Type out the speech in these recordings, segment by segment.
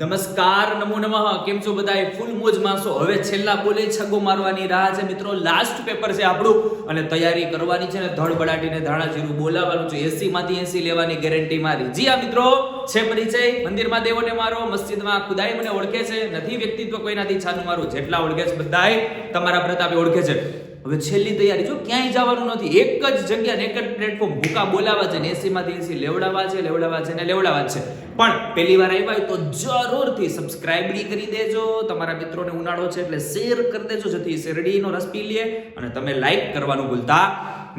નમસ્કાર, નમો નમઃ. કેમ છો બધાય ફૂલ મોજ માસો હવે છેલ્લા બોલે છગ્ગો મારવાની રાહ છે મિત્રો. લાસ્ટ પેપર છે આપણું. અને તૈયારી કરવાની છે ને ધડ બડાટીને ધાણા જીરું બોલાવવાનું છે. એસી માંથી એસી લેવાની ગેરંટી મારી. જી આ મિત્રો, છે પરિચય? મંદિરમાં દેવોને મારો, મસ્જિદમાં ખુદાઈ મને ઓળખે છે. નથી વ્યક્તિત્વ કોઈનાથી છાનું મારું. જેટલા ઓળખે છે બધાય તમારા પ્રતાપે ઓળખે છે. હવે છેલ્લી તૈયારી જો ક્યાંય જવાનું નથી, એક જ જગ્યા એક જ પ્લેટફોર્મ ભૂકા બોલાવા છે ને 80 માંથી 80 લેવડાવવા છે લેવડાવવા છે ને લેવડાવવા છે. પણ પહેલી વાર આવ્યા હોય તો જરૂરથી સબસ્ક્રાઇબ કરી દેજો. તમારા મિત્રોને ઉનાળો છે એટલે શેર કરી દેજો, જેથી શેરડીનો રસ પી લે અને તમે લાઈક કરવાનું ભૂલતા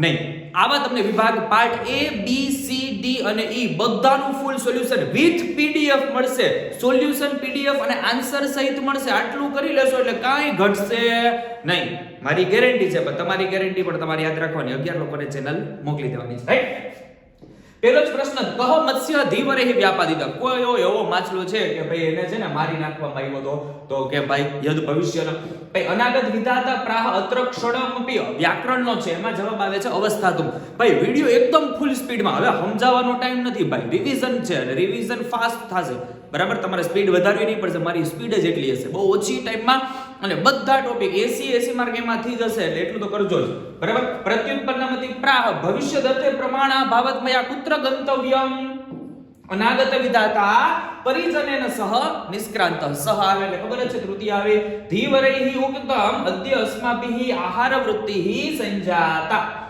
નહીં. આવા તમને વિભાગ part A B C D અને ઈ બધાનું ફૂલ સોલ્યુશન વિથ પીડીએફ મળશે. સોલ્યુશન પીડીએફ અને આન્સર સહિત મળશે. આટલું કરી લેશો એટલે કાંઈ ઘટશે નહીં. મારી ગેરંટી છે, પણ તમારી ગેરંટી પણ તમારે યાદ રાખવાની. અગિયાર લોકોને ચેનલ મોકલી દેવાની રાઈટ પેલો જ પ્રશ્ન, કહ મત્સ્ય ધીવરે વ્યાપાદિતા કોઈ કોયો એવો માછલો છે કે ભાઈ એને છે ને મારી નાખવામાં આવ્યો હતો તો કે ભાઈ, યદ ભવિષ્યનો. ભાઈ, અનાગત વિધાતા પ્રાહ અત્ર ક્ષણમપી વ્યાકરણનો છે, એમાં જવાબ આવે છે અવસ્થાતુમ ભાઈ, વિડિયો એકદમ ફૂલ સ્પીડમાં હવે સમજાવવાનો ટાઈમ નથી, ભાઈ. રિવિઝન છે અને રિવિઝન ફાસ્ટ થશે. બરાબર? તમારે સ્પીડ વધારવી નહીં પડશે, મારી સ્પીડ જ એટલી હશે. બહુ ઓછી ટાઈમમાં અને બધા ટોપિક એસી એસી માર્ક એમાંથી જશે એટલે એટલું તો કરજો જ. બરાબર? પ્રત્યુત્પન્નમતિ પ્રાહ, ભવિષ્ય દર્થે પ્રમાણા, ભાવતમયા કુત્ર ગંતવ્યમ, અનાગત વિધાતા, પરિજનેન સહ, નિષ્ક્રાંત સહ આવે એટલે ખબર છે તૃતીય આવે. ધીવરૈહિ ઉક્તમ, અદ્ય અસ્માભિ આહાર વૃત્તિઃ સંજાતા.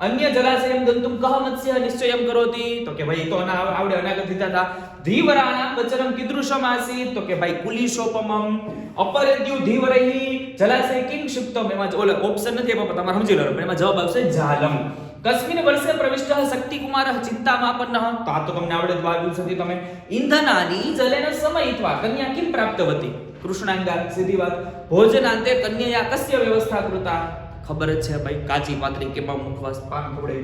અન્ય જલાશયમ ગંતુમ કહ મત્સ્ય નિશ્ચયમ કરોતી. તો કે ભાઈ, તો ના આવડે અનાગત વિધાતા ધીવરાણામ વચરમ કીદૃશમ આસીત. તો કે ભાઈ, કુલિશોપમમ. અપરેદ્યુ ધીવરહી જલાશય કિંગ શુક્તમ એમાં ઓલે ઓપ્શન નથી એમાં તમારે સમજી લો એમાં જવાબ આવશે જાલમ કસ્મિન વર્ષે પ્રવિષ્ટ શક્તિકુમાર ચિંતામાપન્ન. તો આ તો તમને આવડે જ બાજુ સુધી તમે. ઇંધનાની જલેન સમયિત્વા, કન્યા કિમ પ્રાપ્તવતી? કૃષ્ણાંગા, સીધી વાત. ભોજનાંતે કન્યા કસ્ય વ્યવસ્થા કૃતા. ખબર જ છે ભાઈ, કાચી પાતરી કેમાં મુખવાસ પાન ખવડે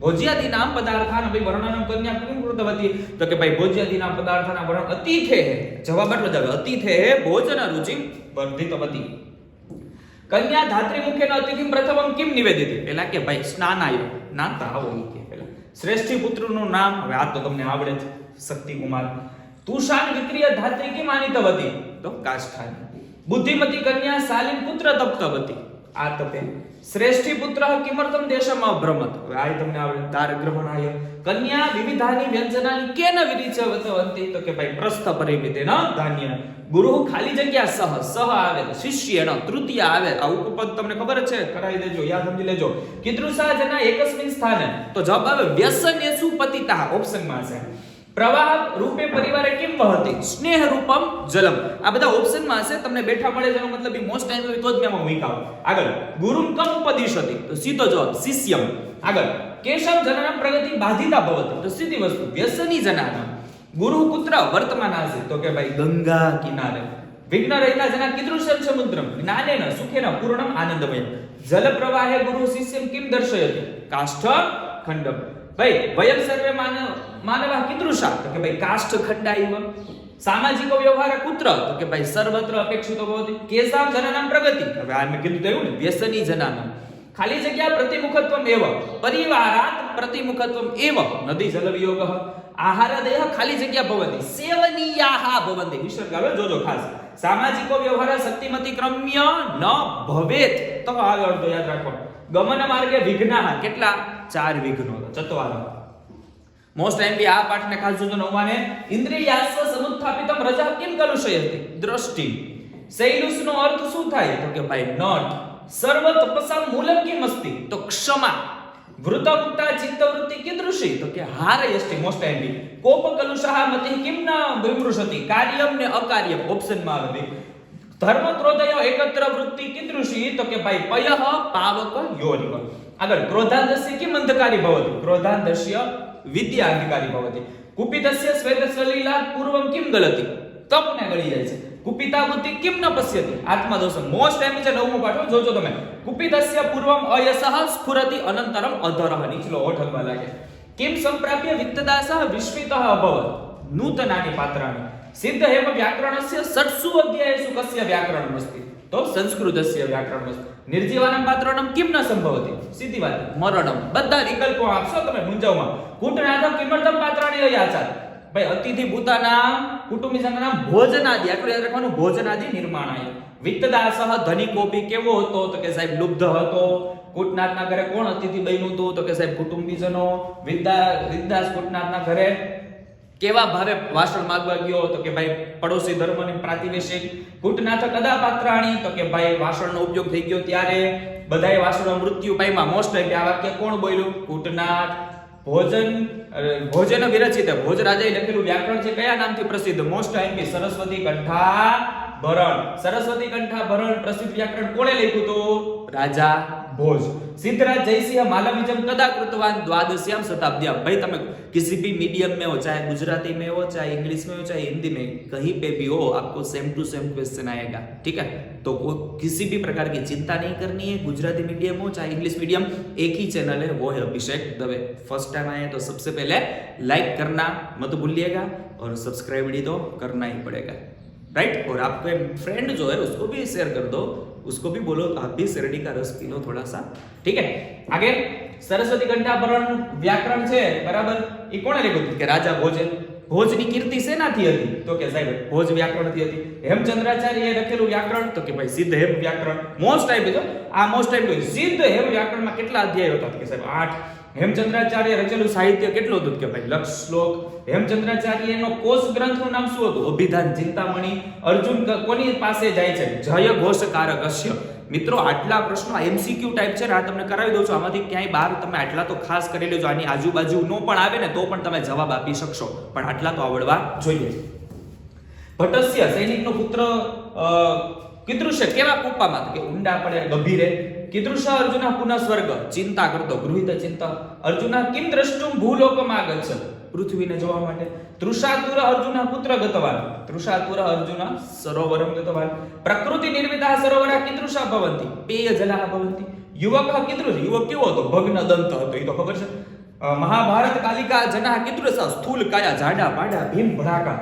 ભોજ્યાદી નામ પદાર્થાન ભાઈ, વર્ણનમ કન્યા કેમ કૃતવતી તો કે ભાઈ, ભોજ્યાદી નામ પદાર્થાના વર્ણન અતિથે જવાબ એટલો જ આવે, અતિથે ભોજન રુચિ વર્ધિતવતી કન્યા ધાત્રી મુખે અતિથિ પ્રથમમ કેમ નિવેદિતી? પેલા કે ભાઈ સ્નાન સ્નાનાયો નાતા આવો ઈ કે પેલા શ્રેષ્ઠી પુત્રનું નામ, હવે આ તો તમને આવડે છે શક્તિકુમાર. તુષાન વિક્રિય ધાત્રી કેમ આનિતવતી તો કાષ્ઠાની. બુદ્ધિમતી કન્યા શાલીન પુત્ર તપ્તવતી આ તપે શ્રેષ્ઠી પુત્ર કિમર્તમ દેશમ અભ્રમત હવે આ તમને આવડે તાર ગ્રહણાય કન્યા વિવિધાની વ્યંજનાની કેન વિરિચવતવંતી તો કે ભાઈ પ્રસ્થ પરિમિતેન ધાન્ય. ગુરુ ખાલી જગ્યા સહ સહ આવે શિષ્યનો તૃતીય આવે. આ ઉપપદ તમને ખબર છે? કરાવી દેજો, યાદ સમજી લેજો. કીદૃશા જના એકસ્મિન સ્થાને. તો જવાબ આવે, વ્યસનેસુ પતિતા. ઓપ્શનમાં છે. પ્રવાહ રૂપે પરિવારે કેમ વહતી? સ્નેહ રૂપમ જલમ. આ બધા ઓપ્શનમાં હશે, તમને બેઠા મળે જેનો મતલબ મોસ્ટ ટાઈમ હોય તો જ મેં આમાં મૂકાવ આગળ, ગુરુમ કમ ઉપદિશતી તો સીધો જવાબ, શિષ્યમ. આગળ કેશવ જનનમ પ્રગતિ બાધિતા ભવતી. તો સીધી વસ્તુ, વ્યસની જનાનામ. ગુરુ પુત્ર વર્તમાન હશે તો કે ભાઈ, ગંગા કિનારે. વિઘ્ન રહેતા જના કીદૃશમ સમુદ્રમ. જ્ઞાનેન, સુખેન, પૂર્ણમ આનંદમય. જલ પ્રવાહે ગુરુ શિષ્યમ કિમ દર્શયતિ? કાષ્ઠ ખંડમ. ભાઈ, વયમ સર્વે માનવ માનવા કીદૃશા તો કે ભાઈ, કાષ્ટ ખંડાઈવ સામાજિક વ્યવહાર કુત્ર? તો કે ભાઈ, સર્વત્ર અપેક્ષિતો ભવતિ. કેસામ જનનામ પ્રગતિ. હવે આ મેં કીધું તેવું ને, વ્યસની જનાનામ. ખાલી જગ્યા પ્રતિમુખત્વમ એવ. પરિવારાત પ્રતિમુખત્વમ એવ. નદી જલવિયોગ. આહારદેહ આહાર દેહ ખાલી જગ્યા ભવતી. સેવનીયાહા ભવંતિ. વિસર્ગ આવે? જોજો ખાસ. સામાજિકો વ્યવહાર શક્તિમતી ક્રમ્ય ન ભવેત. તો આગળ તો યાદ રાખો. ગમન માર્ગે વિઘ્નાહ કેટલા? ચાર વિઘ્નો ચતવાર મોસ્ટ એમપી આ પાઠને ખાસ જોજો નવમાને ઇન્દ્રિયાસ્વ સમુત્થાપિતમ રજા કેમ કલુષયતિ દ્રષ્ટિ. શૈલુસનો અર્થ શું થાય? તો કે ભાઈ નટ. સર્વ તપસા મૂલમ કિમ અસ્તિ? તો ક્ષમા. વૃત મુક્તા ચિત્તવૃત્તિ કીદૃશી? તો કે હારયષ્ટિ મોસ્ટ એમપી કોપ કલુષા મતિ કિમ ન વિમૃષતિ કાર્યમ ને અકાર્યમ. ઓપ્શનમાં આવે. ધર્મ ક્રોધયો એકત્ર વૃત્તિ કીદૃશી તો કે ભાઈ પયહ પાવક યોનિવ આગળ ક્રોધાદસ્ય કિમ અંધકારી ભવતિ? ક્રોધાદસ્ય વિદ્યા અંધકારી ભવતિ. કુપિતસ્ય શ્વેત સલીલા પૂર્વમ કિમ ગલતિ તપને ગળી જાય છે. કુપિતા બુદ્ધિ કિમ ન પશ્યતિ? આત્મા દોષ. મોસ્ટ ટાઈમ છે નવમો પાઠો જોજો તમે. કુપિતસ્ય પૂર્વમ અયસહ સ્ફુરતિ અનંતરમ અધરહ નીચલો ઓઠ લાગે. કિમ સંપ્રાપ્ય વિત્તદાસઃ વિશ્વિતઃ અભવત. નૂતનાની પાત્રાણી. સિદ્ધ હેમ વ્યાકરણસ્ય ષટ્સુ અધ્યાયસુ કસ્ય વ્યાકરણમસ્તિ. તો સંસ્કૃતસ્ય વ્યાકરણમસ્તિ. નિર્જીવાનમ પાત્રણમ કિમ ન સંભવતી? સીધી વાત. મરણમ. બધા વિકલ્પો આપશો તમે મૂંઝવમાં. કૂટનાથમ કિમર્થમ પાત્રાણી અયાચાર. ભાઈ, અતિથિ ભૂતાના કુટુંબીજનના નામ ભોજનાદિ. આટલું યાદ રાખવાનું, ભોજનાદિ નિર્માણાય. વિત્તદાસહ ધનિકોપી કેવો હતો? તો કે સાહેબ, લુબ્ધ હતો. કુટનાથના ઘરે કોણ અતિથિ બન્યું હતું? તો કે સાહેબ, કુટુંબીજનો. વિદ્યા, વિદ્યાસ કુટનાથના ઘરે કેવા ભાવે વાસણ માંગવા ગયો તો કે ભાઈ પડોશી ધર્મની પ્રાતિવેશિક કુટનાથ કદા પાત્રાણી તો કે ભાઈ વાસણનો ઉપયોગ થઈ ગયો ત્યારે બધાય વાસણો મૃત્યુ પામ્યા. મોસ્ટ આ વાક્ય કોણ બોલ્યું? કુટનાથ, ભોજન ભોજન વિરચિત. ભોજરાજાએ લખેલું વ્યાકરણ છે કયા નામથી પ્રસિદ્ધ? મોસ્ટ આઈપી સરસ્વતી કંઠા ભરણ સરસ્વતી કંઠા ભરણ પ્રસિદ્ધ વ્યાકરણ કોણે લખ્યું તો રાજા भोज सिद्धराज जयसिंह कदा कृतवान द्वादश्याम शताब्दी भाई किसी भी मीडियम में हो चाहे गुजराती में हो चाहे इंग्लिश में हो चाहे हिंदी में कहीं पे भी हो आपको सेम टू सेम क्वेश्चन आएगा ठीक है तो किसी भी प्रकार की चिंता नहीं करनी है गुजराती मीडियम हो चाहे इंग्लिश मीडियम एक ही चैनल है वो है अभिषेक दवे फ़र्स्ट टाइम आए तो सबसे पहले लाइक करना मत भूलिएगा और सब्सक्राइब भी तो करना ही पड़ेगा राइट और आपके फ्रेंड जो है उसको भी शेयर कर दो उसको भी बोलो आप भी शेरडी का रस पी लो थोड़ा सा ठीक है आगे सरस्वती कंठाभरण व्याकरण છે બરાબર એ કોણે લખ્યું હતું કે રાજા ભોજે ભોજની કીર્તિ શેનાથી હતી? તો કે સાહેબ, ભોજ વ્યાકરણથી હતી. હેમચંદ્રાચાર્યએ લખેલું વ્યાકરણ, તો કે ભાઈ સિદ્ધ હેમ વ્યાકરણ. મોસ્ટ ટાઈપ જો આ મોસ્ટ ટાઈપ સિદ્ધ હેમ વ્યાકરણમાં કેટલા અધ્યાયો હતા? કે સાહેબ, આઠ. હેમચંદ્રાચાર્ય રચેલું સાહિત્ય કેટલું હતું? કે ભાઈ લક્ષ શ્લોક. હેમચંદ્રાચાર્યનો કોષ ગ્રંથનું નામ શું હતું? અભિધાન ચિંતામણી. અર્જુન કોની પાસે જાય છે? જય ઘોષકારક અશ્ય મિત્રો આટલા પ્રશ્નો એમસીક્યુ ટાઈપ છે આ તમને કરાવી દઉં છું. આમાંથી ક્યાંય બહાર તમે આટલા તો ખાસ કરી લેજો. આની આજુબાજુ નો પણ આવે ને તો પણ તમે જવાબ આપી શકશો. પણ આટલા તો આવડવા જોઈએ. ભટસ્ય સૈનિકનો પુત્ર અ, કીદૃશ્ય કેવા કૂપામાં? કે ઊંડા પડે ગંભીરે. કિદૃશ અર્જુન પુનઃ સ્વર્ગ ચિંતા કરતો ગૃહિત ચિંતા. અર્જુન કિમ દ્રષ્ટુમ ભૂલોકમાં ગચ્છ પૃથ્વીને જોવા માટે તૃષાતુર અર્જુના પુત્ર ગતવાન તૃષાતુર અર્જુન સરોવરમ ગતવાન પ્રકૃતિ નિર્મિતા સરોવરા કિદૃશા ભવંતી. પેય જલા ભવંતી. યુવક કિદૃશ, યુવક કેવો હતો? ભગ્ન દંત હતો, એ તો ખબર છે. મહાભારત કાલિકા જના કિદૃશા, સ્થૂલ કાયા જાડા પાડા, ભીમ, ભડાકા.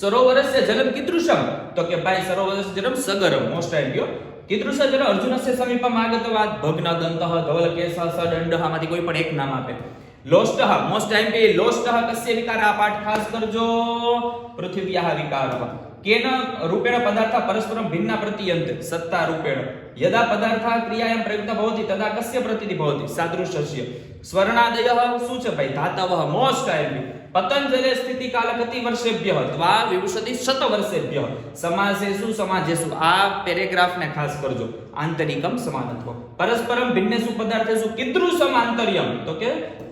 સરોવરસ્ય જલમ કિદૃશમ. તો કે ભાઈ સરોવરસ્ય જલમ સગરમ મોસ્ટ ટાઈમ ગયો કિદૃશ જલ અર્જુનસ્ય સમીપમ આગતવાદ ભગ્ન દંત, ધવલ કેશ સડંડ આમાંથી કોઈ પણ એક નામ આપે. લોષ્ટઃ મોસ્ટ ટાઈમ પે લોષ્ટઃ કસ્ય વિકાર આ પાઠ ખાસ કરજો. પૃથિવ્યાહ વિકારઃ. કેન રૂપેણ પદાર્થ પરસ્પરમ ભિન્ના પ્રતિયંત, સત્તા રૂપેણ. યદા પદાર્થ ક્રિયાયામ પ્રયુક્ત ભવતિ, તદા કસ્ય પ્રતિતિ ભવતિ, સાદૃશ્યસ્ય. સ્વર્ણાદયઃ શું છે ભાઈ? ધાતવઃ મોસ્ટ ટાઈમ પતંજલિ સ્થિતિ કાલકતિ વર્ષેભ્ય? ત્વા વિંશતિ શત વર્ષેભ્ય. સમાસેષુ સમાજેષુ આ પેરેગ્રાફને ખાસ કરજો. આંતરિકમ સમાનત્વ. પરસ્પરમ ભિન્નેષુ પદાર્થેષુ કીદૃશમ આંતર્યમ તો કે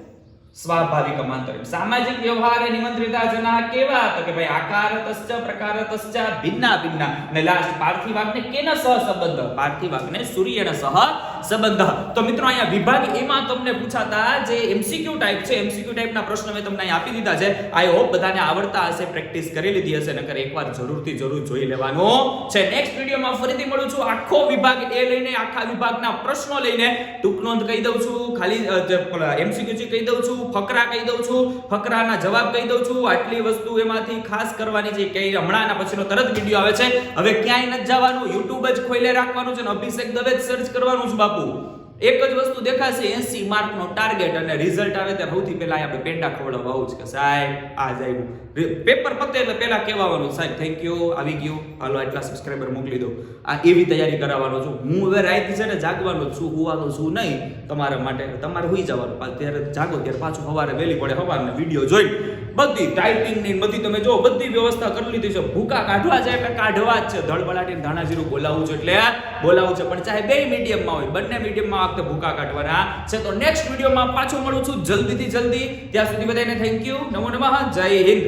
સ્વાભાવિક અમાંતર સામાજિક વ્યવહારે નિમંત્રિતા જના કેવા તો કે ભાઈ આકારતશ્ચ પ્રકારતશ્ચ ભિન્ના ભિન્ના અને લાસ્ટ પાર્થિવાગ્ને કેના સહ સંબંધ પાર્થિવાગ્ને સૂર્યના સહ સંબંધ. તો મિત્રો અહીંયા વિભાગ એમાં તમને પૂછાતા જે એમસીક્યુ ટાઈપ છે એમસીક્યુ ટાઈપના પ્રશ્નો મેં તમને અહીં આપી દીધા છે. આઈ હોપ બધાને આવડતા હશે પ્રેક્ટિસ કરી લીધી હશે, નકર એકવાર જરૂરથી જરૂર જોઈ લેવાનો. છે નેક્સ્ટ વિડીયોમાં ફરીથી મળું છું આખો વિભાગ એ લઈને, આખા વિભાગના પ્રશ્નો લઈને. ટૂંક નોંધ કહી દઉં છું, ખાલી એમસીક્યુ કહી દઉં છું, ફકરા કહી દઉં છું, ફકરાના જવાબ કહી દઉં છું. આટલી વસ્તુ એમાંથી ખાસ કરવાની છે કે હમણાંના પછીનો તરત વીડિયો આવે છે. હવે ક્યાંય નથી જવાનું યુટ્યુબ જ ખોઈલે રાખવાનું છે ને અભિષેક દવે જ સર્ચ કરવાનું છે બાપુ. એક જ વસ્તુ દેખાશે 80 માર્ક નો ટાર્ગેટ અને રિઝલ્ટ આવે ત્યારે સૌથી પહેલા આપણે પેંડા ખવડાવવા આવું છે કે સાહેબ, આ જ આવ્યું. પેપર પતે એટલે પહેલા કહેવાનું, સાહેબ થેન્ક યુ આવી ગયું. હાલો, આટલા સબસ્ક્રાઇબર મોકલી દો. આ એવી તૈયારી કરાવવાનો છું. હું હવે રાત છે ને જાગવાનો જ છું, હુવાનો છું નહીં. તમારા માટે, તમારે હોઈ જવાનું. ત્યારે જાગો, ત્યારે પાછું સવારે વહેલી પડે, સવારને વીડિયો જોઈ. બધી ટાઈપિંગની બધી તમે જો બધી વ્યવસ્થા કરી લીધી છે. ભૂકા કાઢવા છે એટલે કાઢવા જ છે. ધડબડાટીને ધાણા જીરું બોલાવું છે એટલે બોલાવું છે. પણ ચાહે બે મીડિયમમાં હોય, બંને મીડિયમમાં આ વખતે ભૂકા કાઢવાના. છે તો નેક્સ્ટ વિડીયોમાં પાછું મળું છું જલ્દીથી જલ્દી. ત્યાં સુધી બધાને થેન્ક યુ નમો નમઃ. જય હિન્દ.